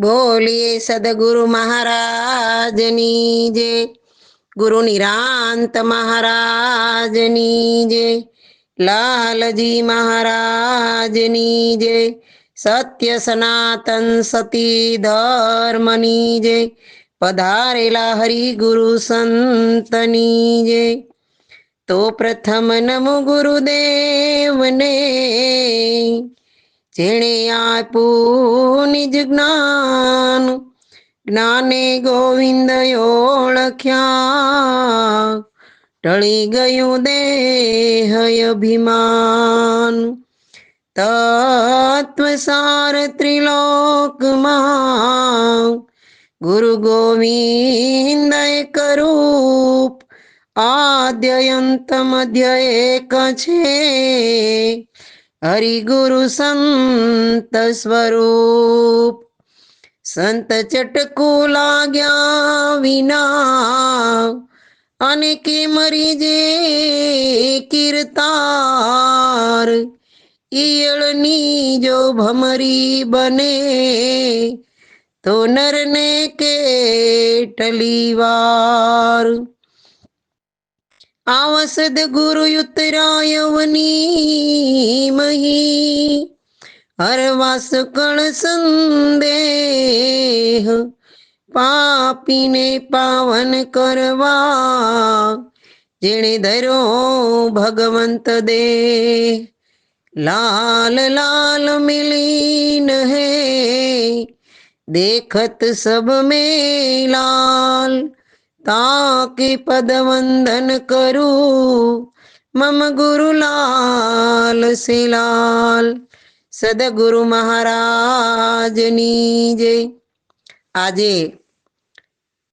બોલીએ સદગુરુ મહારાજની જે. ગુરુ નિરાંત મહારાજની જે. લાલજી મહારાજની જે. સત્ય સનાતન સતી ધર્મની જે. પધારેલા હરિગુરુ સંતની જે. તો પ્રથમ નમો ગુરુદેવને જેણે આપ્યું નિજ જ્ઞાન જ્ઞાને ગોવિંદ ઓળખ્યા ટળી ગયું દેહ અભિમાન તત્વસાર ત્રિલોકમાં, ગુરુ ગોવિંદ એક રૂપ આદ્યંત મધ્ય એક છે. હરિગુરુ સંત સ્વરૂપ. સંત ચટકુ લાગ્યા વિના અને કે મરી જે કીર્તાર? ઈયળની જો ભમરી બને તો નરને કે ટલીવાર? આવસદ ગુરુ ઉતરાયવની મહી હરવાસ કળ સંદેહ પાપીને પાવન કરવા જેણે ધર્યો ભગવંત દે લાલ લાલ મિલીન હે देखत सब में लाल તાકે પદવંદન કરું. મમ ગુરુલાલ સિલાલ સદગુરુ મહારાજની જય. આજે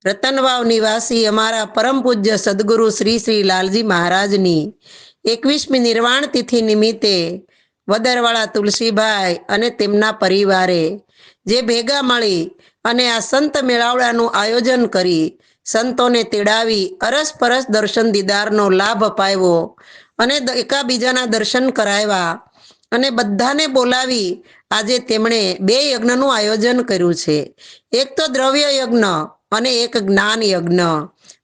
રતનવાવ નિવાસી અમારા પરમ પૂજ્ય સદગુરુ શ્રી શ્રી લાલજી મહારાજની એકવીસમી નિર્વાણ તિથિ નિમિત્તે વદરવાળા તુલસીભાઈ અને તેમના પરિવારે જે ભેગા મળી અને આ સંત મેળાવડાનું આયોજન કરી સંતોને તેડાવી અરસપરસ દર્શન દીદારનો લાભ અપાવ્યો અને એકાબીજાના દર્શન કરાવ્યા અને બધાને બોલાવી આજે તેમણે બે યજ્ઞનું આયોજન કર્યું છે. એક તો દ્રવ્ય યજ્ઞ અને એક જ્ઞાન યજ્ઞ.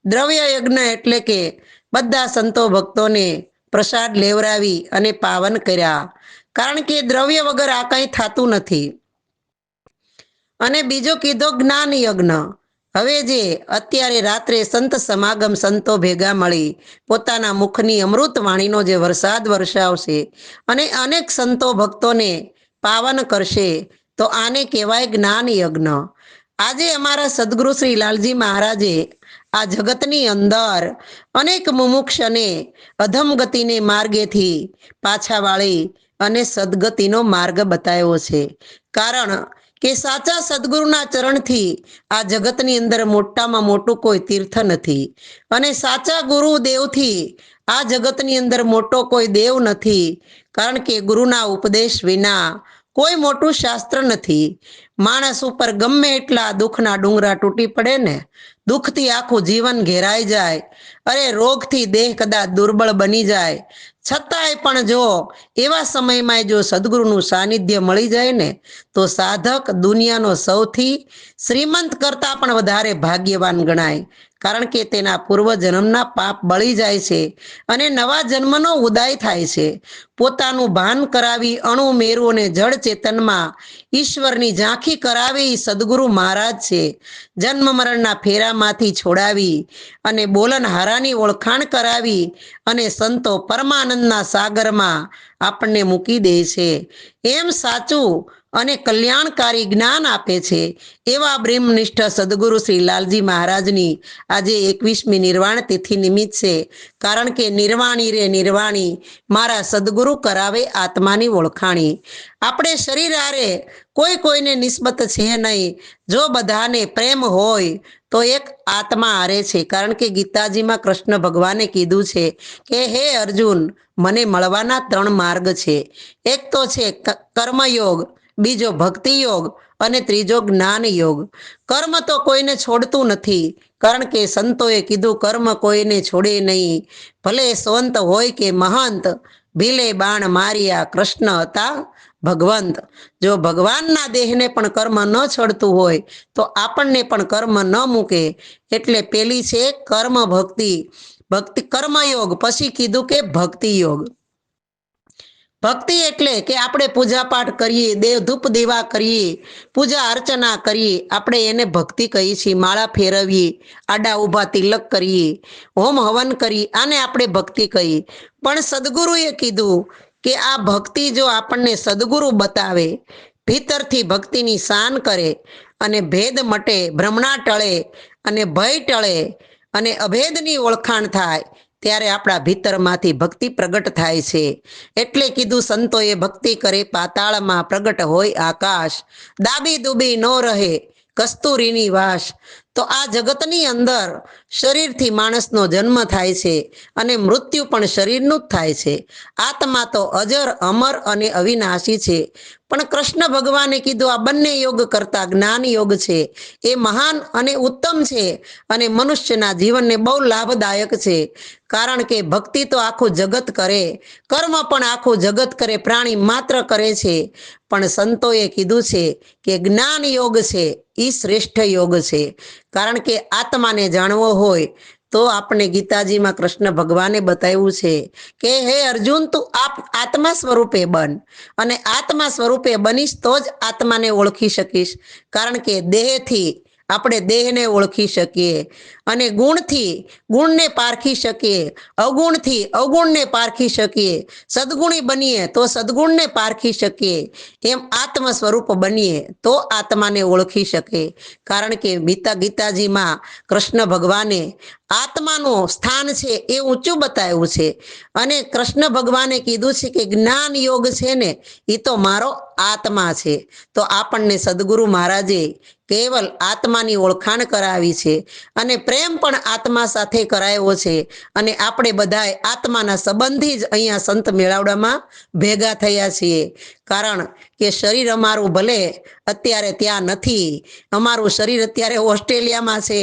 દ્રવ્ય યજ્ઞ એટલે કે બધા સંતો ભક્તોને પ્રસાદ લેવરાવી અને પાવન કર્યા. કારણ કે દ્રવ્ય વગર આ કંઈ થતું નથી. અને બીજો કીધો જ્ઞાન યજ્ઞ. હવે જે અત્યારે રાત્રે સંત સમાગમ સંતો ભેગા મળી પોતાના મુખની અમૃત વાણીનો જે વરસાદ વરસાવશે અને અનેક સંતો ભક્તોને પાવન કરશે, તો આને કહેવાય જ્ઞાન યજ્ઞ. આજે અમારા સદગુરુ શ્રી લાલજી મહારાજે આ જગતની અંદર અનેક મુમુક્ષને અધમ ગતિને માર્ગેથી પાછા વાળી અને સદગતિનો માર્ગ બતાવ્યો છે. કારણ કે સાચા સદગુરુના ચરણથી આ જગતની અંદર મોટામાં મોટું કોઈ તીર્થ નથી. અને સાચા ગુરુ દેવથી આ જગતની અંદર મોટો કોઈ દેવ નથી. કારણ કે ગુરુના ઉપદેશ વિના કોઈ મોટું શાસ્ત્ર નથી. માણસ ઉપર ગમે એટલા દુઃખના ડુંગરા તૂટી પડે ને, દુઃખથી આખું જીવન ઘેરાઈ જાય. અરે રોગથી દેહ કદાચ દુર્બળ બની જાય. છતાંય પણ જો એવા સમયમાં જો સદગુરુનું સાનિધ્ય મળી જાય ને, તો સાધક દુનિયાનો સૌથી શ્રીમંત કરતા પણ વધારે ભાગ્યવાન ગણાય. કારણ કે તેના પૂર્વ જન્મના પાપ બળી જાય છે અને નવા જન્મનો ઉદાય થાય છે. પોતાનું ભાન કરાવી અણુ મેરુ અને જળ ચેતનમાં ઈશ્વરની ઝાંખી કરાવી સદગુરુ મહારાજ છે. જન્મ મરણના ફેરામાંથી છોડાવી અને બોલન હારાની ઓળખાણ કરાવી અને સંતો પરમાનંદના સાગરમાં આપણને મૂકી દે છે. એમ સાચું અને કલ્યાણકારી જ્ઞાન આપે છે. એવા બ્રહ્મનિષ્ઠ સદગુરુ શ્રી લાલજી મહારાજની આજે એકવીસમી નિર્વાણ તિથિ નિમિત્ત છે. કારણ કે નિર્વાણી રે નિર્વાણી, મારા સદગુરુ કરાવે આત્માની ઓળખાણી. આપણે શરીર આરે કોઈ કોઈને નિસ્બત છે નહીં. જો બધાને પ્રેમ હોય તો એક આત્મા હારે છે. કારણ કે ગીતાજીમાં કૃષ્ણ ભગવાને કીધું છે કે, હે અર્જુન, મને મળવાના ત્રણ માર્ગ છે. એક તો છે કર્મયોગ, બીજો ભક્તિ યોગ અને ત્રીજો જ્ઞાન યોગ કર્મ તો કોઈને છોડતું નથી. કારણ કે સંતોએ કીધું, કર્મ કોઈને છોડે નહીં. ભલે સંત હોય કે મહંત, ભીલે બાણ માર્યા કૃષ્ણ હતા ભગવંત. જો ભગવાનના દેહને પણ કર્મ ન છડતું હોય, તો આપણને પણ કર્મ ન મૂકે. એટલે પેલી છે કર્મ ભક્તિ. ભક્તિ કર્મયોગ, પછી કીધું કે ભક્તિ યોગ ભક્તિ એટલે કે આપણે પૂજા પાઠ કરીએ દેવ ધૂપ દીવા કરીએ, પૂજા અર્ચના કરીએ. આપણે એને ભક્તિ કહીએ છીએ, માળા ફેરવીએ, આડા ઊભા તિલક કરીએ, હોમ હવન કરીએ, આને આપણે ભક્તિ કહીએ. પણ સદગુરુએ કીધું કે આ ભક્તિ જો આપણને સદગુરુ બતાવે, ભીતરથી ભક્તિની શાન કરે અને ભેદ મટે, ભ્રમણા ટળે અને ભય ટળે અને અભેદની ઓળખાણ થાય, ત્યારે આપણા ભીતરમાંથી ભક્તિ પ્રગટ થાય છે. એટલે કીધું સંતોએ, ભક્તિ કરે પાતાળમાં પ્રગટ હોય આકાશ, દાબી દુબી ન રહે કસ્તુરીની વાસ તો આ જગતની અંદર શરીરથી માણસનો જન્મ થાય છે અને મૃત્યુ પણ શરીરનું જ થાય છે. આત્મા તો અજર, અમર અને અવિનાશી છે. પણ કૃષ્ણ ભગવાને કીધું, આ બંને યોગ કરતા જ્ઞાન યોગ છે. એ મહાન અને ઉત્તમ છે અને મનુષ્યના જીવનને બહુ લાભદાયક છે. કારણ કે ભક્તિ તો આખું જગત કરે, કર્મ પણ આખું જગત કરે, પ્રાણી માત્ર કરે છે. પણ સંતોએ કીધું છે કે જ્ઞાન યોગ છે એ શ્રેષ્ઠ યોગ છે. કારણ કે આત્માને જાણવો હોય તો આપણે ગીતાજીમાં કૃષ્ણ ભગવાને બતાવ્યું છે કે હે અર્જુન, તું આપ આત્મા સ્વરૂપે બન અને આત્મા સ્વરૂપે બનીશ તો જ આત્માને ઓળખી શકીશ. કારણ કે દેહથી આપણે દેહને ઓળખી શકીએ અને ગુણથી, ગુણને પારખી શકીએ અવગુણથી અવગુણને પારખી શકીએ. સદગુણી બનીએ તો સદગુણને પારખી શકીએ. એમ આત્મ સ્વરૂપ બનીએ તો આત્માને ઓળખી શકે કારણ કે ગીતા, ગીતાજીમાં કૃષ્ણ ભગવાને આત્માનું સ્થાન છે એ ઊંચું બતાવ્યું છે. અને કૃષ્ણ ભગવાને કીધું છે કે જ્ઞાન યોગ છે ને એ તો મારો આત્મા છે. તો આપણને સદગુરુ મહારાજે કેવલ આત્માની ઓળખાણ કરાવી છે અને પ્રેમ પણ આત્મા સાથે કરાયો છે અને આપણે બધાએ આત્માના સંબંધી જ અહીંયા સંત મેળાવડામાં ભેગા થયા છીએ. કારણ કે શરીર અમારું ભલે અત્યારે ત્યાં નથી, અમારું શરીર અત્યારે ઓસ્ટ્રેલિયામાં છે,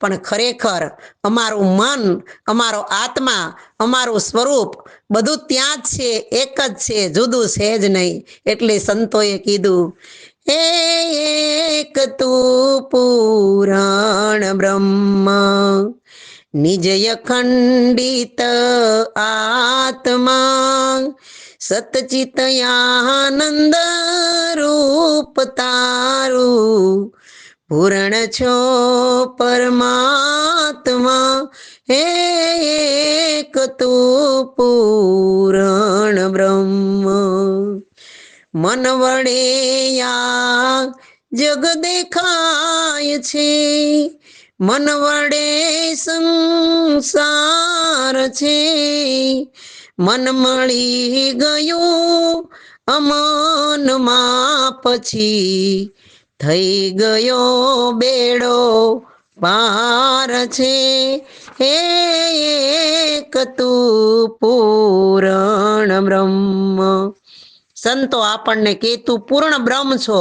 પણ ખરેખર અમારું મન, અમારો આત્મા, અમારું સ્વરૂપ બધું ત્યાં જ છે, એક જ છે, જુદું છે જ નહીં. એટલે સંતોએ કીધું એક તું પુરાણ બ્રહ્મ. નિજય ખંડિત આત્મા સતચિત આનંદ રૂપ તારું. પૂર્ણ છો પરમાત્મા, હે એક તું પૂરણ બ્રહ્મ. મન વડે યા જગ દેખાય છે. મન વડે સંસાર છે. મન મળી ગયું અમનમાં પછી થઈ ગયો બેડો પાર છે. હે એક તું પૂરણ બ્રહ્મ. સંતો આપણને કે, તું પૂર્ણ બ્રહ્મ છો,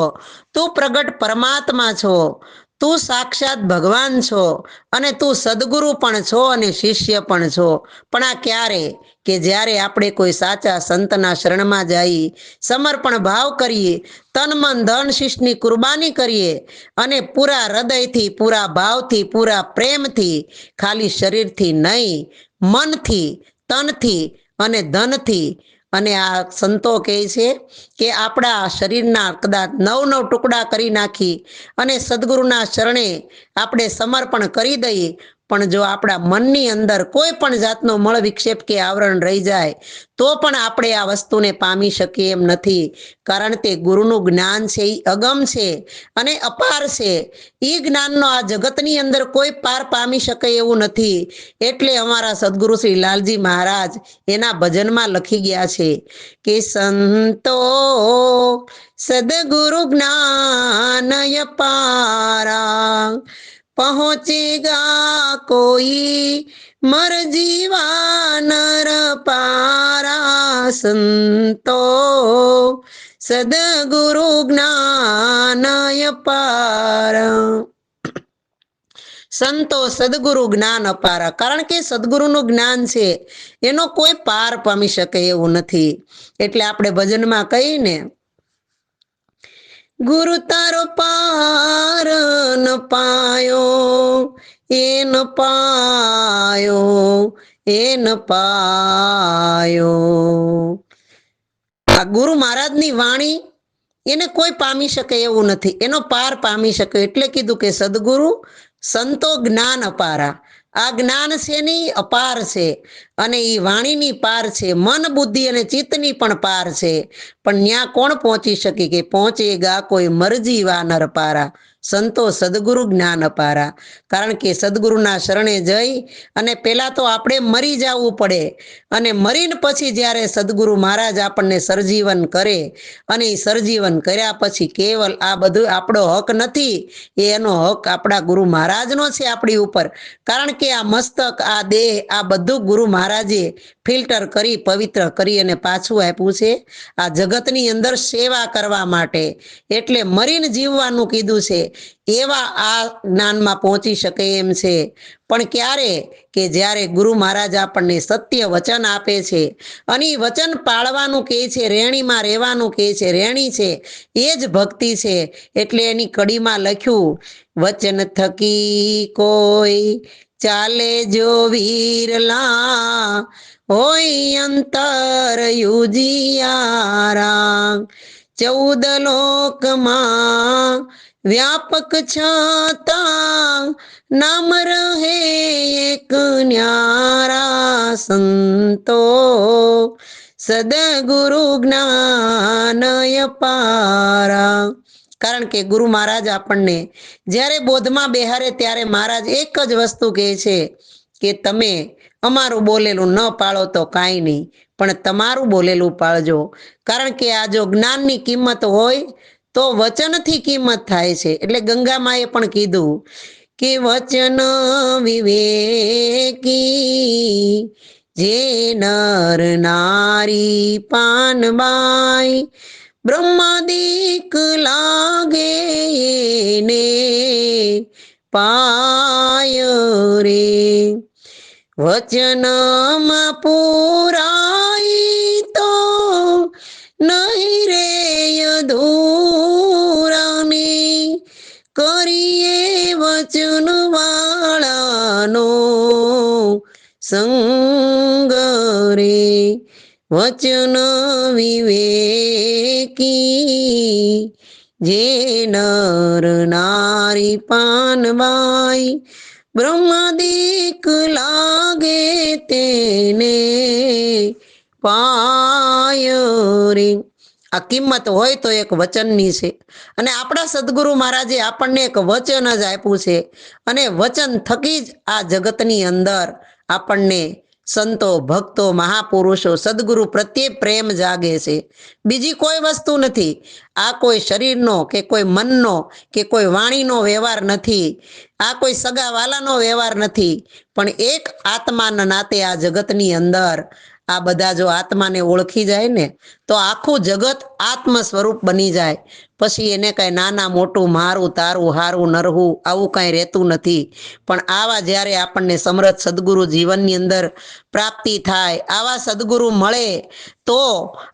તું પ્રગટ પરમાત્મા છો, તું સાક્ષાત ભગવાન છો અને તું સદગુરુ પણ છો અને શિષ્ય પણ છો. પણ આ ક્યારે? કે જ્યારે આપણે કોઈ સાચા સંતના શરણમાં જઈ, સમર્પણ ભાવ કરીએ, તન મન ધન શિષ્યની કુરબાની કરીએ અને પૂરા હૃદયથી, પૂરા ભાવથી, પૂરા પ્રેમથી, ખાલી શરીરથી નહીં, મનથી, તનથી અને ધનથી અને આ સંતો કહે છે કે આપણા શરીરના કદાચ નવ નવ ટુકડા કરી નાખી અને સદગુરુના શરણે આપણે સમર્પણ કરી દઈએ પણ જો આપણા મનની અંદર કોઈ પણ જાતનો મળ વિક્ષેપ કે આવરણ રહી જાય, તો પણ આપણે આ વસ્તુને પામી શકીએ એમ નથી. કારણ તે ગુરુનું જ્ઞાન છે એ અગમ છે અને અપાર છે. એ જ્ઞાનનો આ જગતની અંદર કોઈ પાર પામી શકે એવું નથી. એટલે અમારા સદગુરુ શ્રી લાલજી મહારાજ એના ભજનમાં લખી ગયા છે કે સંતો સદગુરુ જ્ઞાન પારા પહોંચેગા કોઈ મર જીવા પારા સંતો. સદગુરુ જ્ઞાનય પાર. સંતો સદગુરુ જ્ઞાન અપારા. કારણ કે સદગુરુનું જ્ઞાન છે, એનો કોઈ પાર પામી શકે એવું નથી. એટલે આપણે ભજનમાં કહીને ગુરુ તારો પાર ન પાયો, એ ન પાયો, એ ન પાયો. આ ગુરુ મહારાજની વાણી એને કોઈ પામી શકે એવું નથી. એનો પાર પામી શકે એટલે કીધું કે, સદગુરુ, સંતો જ્ઞાન અપારા. આ જ્ઞાન છે ની અપાર છે. અને એ વાણીની પાર છે, મન, બુદ્ધિ અને ચિત્તની પણ પાર છે. પણ ત્યાં કોણ પહોંચી શકે કે પહોંચે ગા કોઈ મરજી વાનર પારા? સંતો સદગુરુ જ્ઞાન અપારા. કારણ કે સદગુરુના શરણે જઈ અને પહેલાં તો આપણે મરી જવું પડે અને મરીને પછી જ્યારે સદગુરુ મહારાજ આપણને સરજીવન કરે અને એ સરજીવન કર્યા પછી કેવલ આ બધું આપણો હક નથી, એ એનો હક આપણા ગુરુ મહારાજનો છે આપણી ઉપર. કારણ કે આ મસ્તક, આ દેહ, આ બધું ગુરુ મહારાજે ફિલ્ટર કરી, પવિત્ર કરી અને પાછું આપ્યું છે આ જગતની અંદર સેવા કરવા માટે. એટલે મરીને જીવવાનું કીધું છે. એવા આ જ્ઞાનમાં પહોંચી શકે એમ છે. પણ ક્યારે કે જ્યારે ગુરુ મહારાજ આપણને સત્ય વચન આપે છે અને એ વચન પાળવાનું કહે છે, રેણીમાં રહેવાનું કહે છે, રેણી છે, એ જ ભક્તિ છે. એટલે એની કડીમાં લખ્યું, વચન થકી કોઈ ચાલે જો વીરલા, હોય અંતર યુજિયારા ચૌદ લોકમાં વ્યાપક છતાં નામ રહે એક ન્યારા સંતો. સદગુરુ જ્ઞાનય પારા. કારણ કે ગુરુ મહારાજ આપણને જ્યારે બોધમાં બેહારે ત્યારે મહારાજ એક જ વસ્તુ કહે છે કે તમે અમારું બોલેલું ન પાળો તો કાંઈ નહીં, પણ તમારું બોલેલું પાળજો. કારણ કે આ જો જ્ઞાનની કિંમત હોય તો વચનથી કિંમત થાય છે. એટલે ગંગામાએ પણ કીધું કે વચન વિવેકી, જે નર નારી પાનબાઈ બ્રહ્માદિક લાગે ને પાય રે. વચનમાં પુરાઈ સંગ રે વચન વિવેકી, જે નર નારી પાનબાઈ બ્રહ્મદીક લાગે તેને પાય રે. આ કિંમત હોય તો એક વચનની છે. અને આપણા સદગુરુ મહારાજે આપણને એક વચન જ આપ્યું છે. અને વચન થકી જ આ જગતની અંદર આપણને સંતો, ભક્તો, મહાપુરુષો, સદગુરુ પ્રત્યે પ્રેમ જાગે છે. બીજી કોઈ વસ્તુ નથી. આ કોઈ શરીરનો કે કોઈ મનનો કે કોઈ વાણીનો વ્યવહાર નથી. આ કોઈ સગા વાલાનો વ્યવહાર નથી. પણ એક આત્માના નાતે આ જગતની અંદર, આ બધા જો આત્માને ઓળખી જાય ને, તો આખું જગત આત્મ સ્વરૂપ બની જાય. પછી એને કાંઈ નાના મોટું મારું, તારું, હારું નરવું આવું કાંઈ રહેતું નથી. પણ આવા જ્યારે આપણને સમરથ સદગુરુ જીવનની અંદર પ્રાપ્તિ થાય, આવા સદગુરુ મળે, તો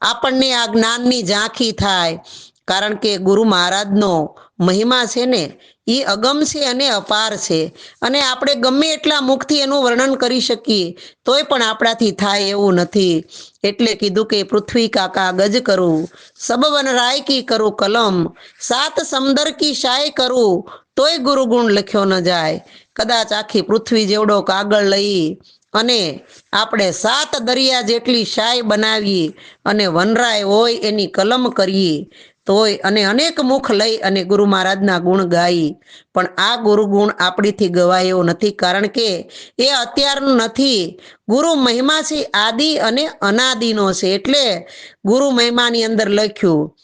આપણને આ જ્ઞાનની ઝાંખી થાય. કારણ કે ગુરુ મહારાજનો મહિમા છે ને એ અગમ છે અને અપાર છે. અને આપણે ગમે એટલા મુખથી એનું વર્ણન કરી શકીએ, તોય પણ આપણાથી થાય એવું નથી. એટલે કીધું કે પૃથ્વી કાકા ગજ કરું, સબવન રાયકી કરું કલમ, સાત સમદર કી શાય કરું, તોય ગુરુગુણ લખ્યો ન જાય. કદાચ આખી પૃથ્વી જેવડો કાગળ લઈ અને આપણે સાત દરિયા જેટલી શાય બનાવી અને વનરાય હોય એની કલમ કરીએ. તોય અને અનેક મુખ લઈ અને ગુરુ મહારાજના ગુણ ગાઈ. પણ આ ગુરુ ગુણ આપણીથી ગવાય નથી. કારણ કે એ અત્યારનું નથી. ગુરુ મહિમા છે આદિ અને અનાદિનો છે. એટલે ગુરુ મહિમાની અંદર લખ્યું,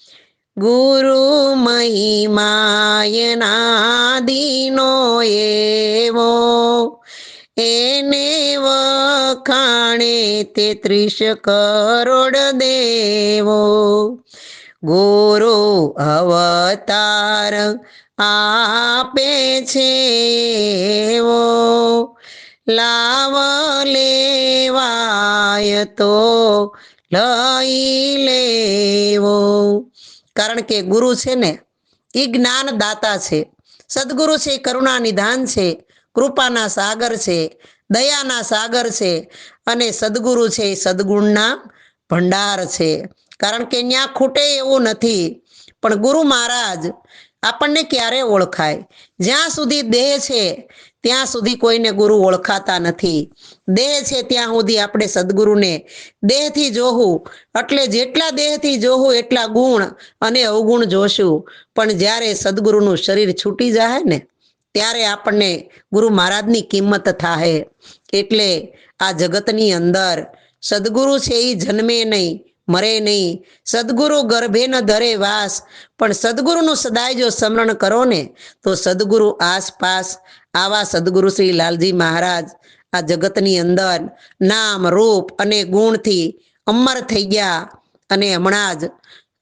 ગુરુ મહિમાયનાદિનો એવો, એને વખાણે તેત્રીસ કરોડ દેવો. ગુરુ અવતાર આપે છે વો લાવ લેવાય તો લઈ લેવો. કારણ કે ગુરુ છે ને એ જ્ઞાન દાતા છે. સદગુરુ છે, કરુણા નિધાન છે, કૃપાના સાગર છે, દયાના સાગર છે અને સદગુરુ છે, સદગુણના ભંડાર છે. કારણ કે ત્યાં ખૂટે એવું નથી. પણ ગુરુ મહારાજ આપણને ક્યારે ઓળખાય? જ્યાં સુધી દેહ છે, ત્યાં સુધી કોઈને ગુરુ ઓળખાતા નથી. દેહ છે, ત્યાં સુધી આપણે સદગુરુને દેહથી જોવું એટલે જેટલા દેહથી જોવું એટલા ગુણ અને અવગુણ જોશું. પણ જ્યારે સદગુરુનું શરીર છૂટી જાય ને, ત્યારે આપણને ગુરુ મહારાજની કિંમત થાય એટલે આ જગતની અંદર સદગુરુ છે એ જન્મે નહીં. મરે નહીં. સદગુરુ ગર્ભે ન ધરે વાસ. પણ સદગુરુનું સદાય જો સ્મરણ કરો ને, તો સદગુરુ આસપાસ આવા સદગુરુ શ્રી લાલજી મહારાજ આ જગતની અંદર નામ, રૂપ અને ગુણથી અમર થઈ ગયા. અને હમણાં જ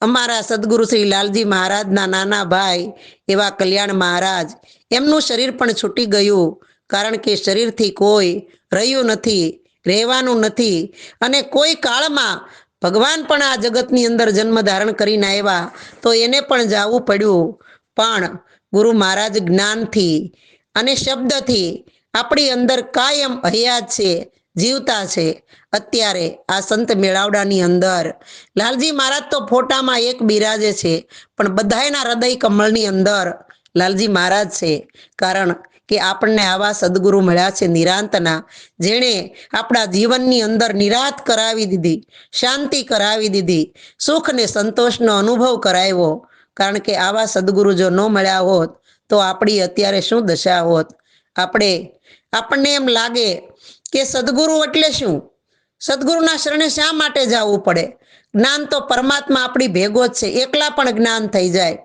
અમારા સદગુરુ શ્રી લાલજી મહારાજના નાના ભાઈ એવા કલ્યાણ મહારાજ, એમનું શરીર પણ છૂટી ગયું. કારણ કે શરીરથી કોઈ રહ્યું નથી, રહેવાનું નથી. અને કોઈ કાળમાં ભગવાન પણ આ જગતની અંદર જન્મ ધારણ કરીને આવ્યા તો એને પણ જાવું પડ્યું. પણ ગુરુ મહારાજ જ્ઞાનથી અને શબ્દથી આપણી અંદર કાયમ હયાત છે, જીવતા છે. અત્યારે આ સંત મેળાવડાની અંદર લાલજી મહારાજ તો ફોટામાં એક બિરાજે છે, પણ બધાયના હૃદય કમળની અંદર લાલજી મહારાજ છે. કારણ કે આપણને આવા સદગુરુ મળ્યા છે નિરાંતના, જેણે આપણા જીવનની અંદર નિરાત કરાવી દીધી, શાંતિ કરાવી દીધી, સુખ ને સંતોષનો અનુભવ કરાવ્યો. કારણ કે આવા સદગુરુ જો ન મળ્યા હોત, તો આપણી અત્યારે શું દશા હોત? આપણે, આપણને એમ લાગે કે સદગુરુ એટલે શું? સદગુરુના શરણે શા માટે જવું પડે? જ્ઞાન તો પરમાત્મા આપણી ભેગો જ છે, એકલા પણ જ્ઞાન થઈ જાય.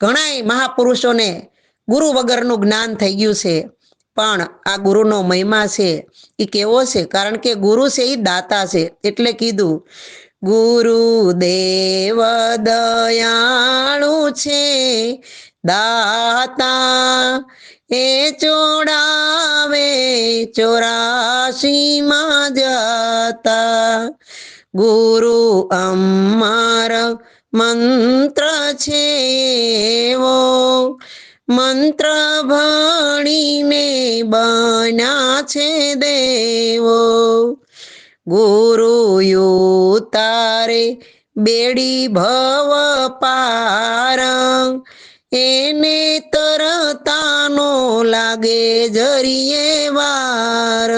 ઘણાય મહાપુરુષોને ગુરુ વગરનું જ્ઞાન થઈ ગયું છે. પણ આ ગુરુનો મહિમા છે એ કેવો છે? કારણ કે ગુરુ છે એ દાતા છે. એટલે કીધું, ગુરુ દેવ દયાળુ છે, દાતા એ ચોડાવે ચોરાશીમાં જતા. ગુરુ અમાર મંત્ર છે એવો મંત્ર ભણીને બન્યા છે દેવો. ગુરુ તારે બેડી ભવ પાર એને તરતાનો લાગે જરીએ વાર.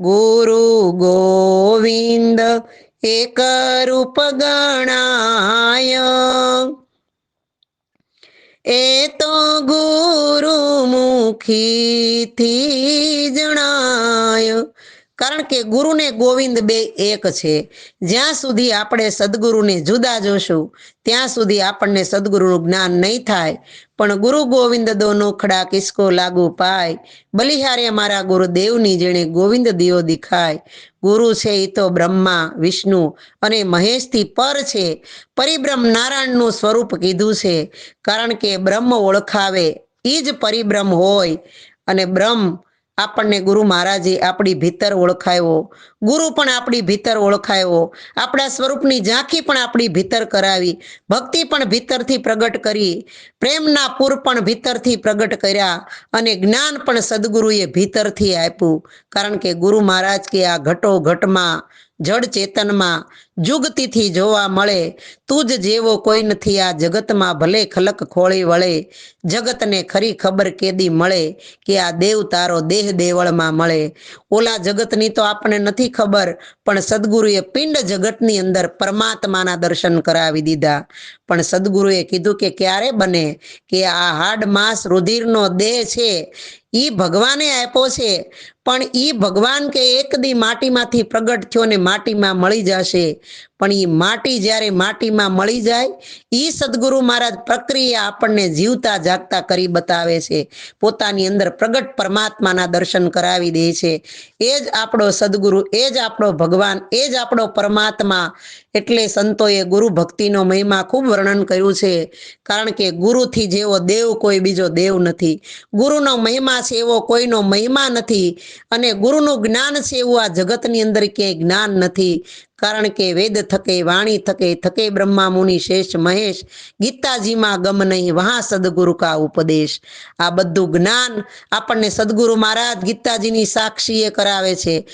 ગુરુ ગોવિંદ એક રૂપ ગણાય. તો ગુરુ મુખીથી જણાય. કારણ કે ગુરુ ને ગોવિંદ બે એક છે. જ્યાં સુધી આપણે સદગુરુને જુદા જોશું, ત્યાં સુધી આપણને સદગુરુનું જ્ઞાન નહીં થાય. પણ ગુરુ ગોવિંદ દો નોખડા કિસકો લાગુ પાય. બલિહારે મારા ગુરુદેવની જેણે ગોવિંદ દિયો દેખાય. ગુરુ છે એ તો બ્રહ્મા, વિષ્ણુ અને મહેશથી પર છે. પરિબ્રહ્મ નારાયણનું સ્વરૂપ કીધું છે. કારણ કે બ્રહ્મ ઓળખાવે એ જ પરિબ્રહ્મ હોય. અને બ્રહ્મ આપણને ગુરુ મહારાજે આપણી ભીતર ઓળખાયો. ગુરુ પણ આપણી ભીતર ઓળખાયો. આપણા સ્વરૂપની ઝાંખી પણ આપણી ભીતર કરાવી. ભક્તિ પણ ભીતરથી પ્રગટ કરી. પ્રેમના પૂર પણ ભીતરથી પ્રગટ કર્યા અને જ્ઞાન પણ સદગુરુએ ભીતરથી આપ્યું. કારણ કે ગુરુ મહારાજ કે આ ઘટો ઘટમાં જડ ચેતનમાં, જુગતીથી જોવા મળે, તું જ જેવો કોઈ નથી આ જગતમાં ભલે ખલક ખોળી વળે. જગતને ખરી ખબર કેદી મળે કે આ દેવ તારો દેહ દેવળમાં મળે. ઓલા જગતની તો આપણને નથી ખબર, પણ સદગુરુએ પિંડ જગતની અંદર પરમાત્માના દર્શન કરાવી દીધા. પણ સદગુરુએ કીધું કે ક્યારે બને? કે આ હાડ માસ રુધિરનો દેહ છે. એ ભગવાને આપ્યો છે. પણ એ ભગવાન કે એક દી માટીમાંથી પ્રગટ થયો ને માટીમાં મળી જશે. પણ એ માટી જ્યારે માટીમાં મળી જાય એ સદગુરુ મહારાજ પ્રક્રિયા આપણને જીવતા જાગતા કરી બતાવે છે. પોતાની અંદર પ્રગટ પરમાત્માના દર્શન કરાવી દે છે. એ જ આપણો સદગુરુ, એ જ આપણો ભગવાન, એ જ આપણો પરમાત્મા. એટલે સંતોએ ગુરુ ભક્તિનો મહિમા ખૂબ વર્ણન કર્યું છે. કારણ કે ગુરુથી જેવો દેવ કોઈ બીજો દેવ નથી. ગુરુનો મહિમા છે એવો કોઈનો મહિમા નથી. અને ગુરુનું જ્ઞાન છે એવું આ જગતની અંદર ક્યાંય જ્ઞાન નથી. કારણ કે વેદ થકે, વાણી થકે થકે બ્રહ્મા મુનિ, શેષ, મહેશ, ગીતાજીમાં ગમ નહીં, વહા સદગુરુ કા ઉપદેશ. આ બધું જ્ઞાન આપણને સદગુરુ મહારાજ ગીતાજીની સાક્ષીએ કરાવે છે.